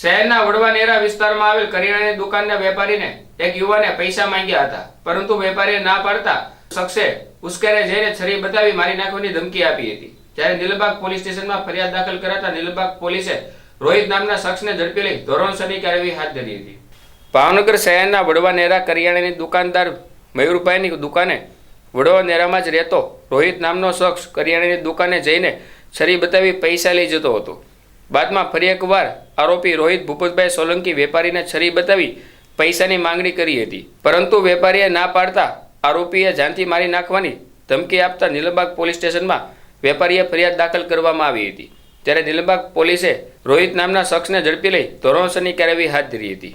શહેરના વડવાનેરા વિસ્તારમાં આવેલ કરિયાણાની દુકાનના વેપારીને એક યુવાને પૈસા માંગ્યા હતા. પરંતુ વેપારીએ ના પાડતા શખ્સે ઉશ્કેરે જઈને છરી બતાવી મારી નાખવાની ધમકી આપી હતી. જ્યારે નીલબાગ પોલીસ સ્ટેશનમાં ફરિયાદ દાખલ કરાતા નીલબાગ પોલીસે રોહિત નામના શખ્સને ઝડપી લઈ ધોરણસરની કાર્યવાહી હાથ ધરી હતી. ભાવનગર શહેરના વડવાનેરા કરિયાણાની દુકાનદાર મયુરભાઈની દુકાને વડવાનેરામાં જ રહેતો રોહિત નામનો શખ્સ કરિયાણાની દુકાને જઈને છરી બતાવી પૈસા લઈ જતો હતો. બાદમાં ફરી એકવાર આરોપી રોહિત ભૂપતભાઈ સોલંકી વેપારીને છરી બતાવી પૈસાની માંગણી કરી હતી. પરંતુ વેપારીએ ના પાડતા આરોપીએ જાનથી મારી નાખવાની ધમકી આપતા નીલમબાગ પોલીસ સ્ટેશનમાં વેપારીએ ફરિયાદ દાખલ કરવામાં આવી હતી. ત્યારે નીલમબાગ પોલીસે રોહિત નામના શખ્સને ઝડપી લઈ ધોરણસરની કાર્યવાહી હાથ ધરી હતી.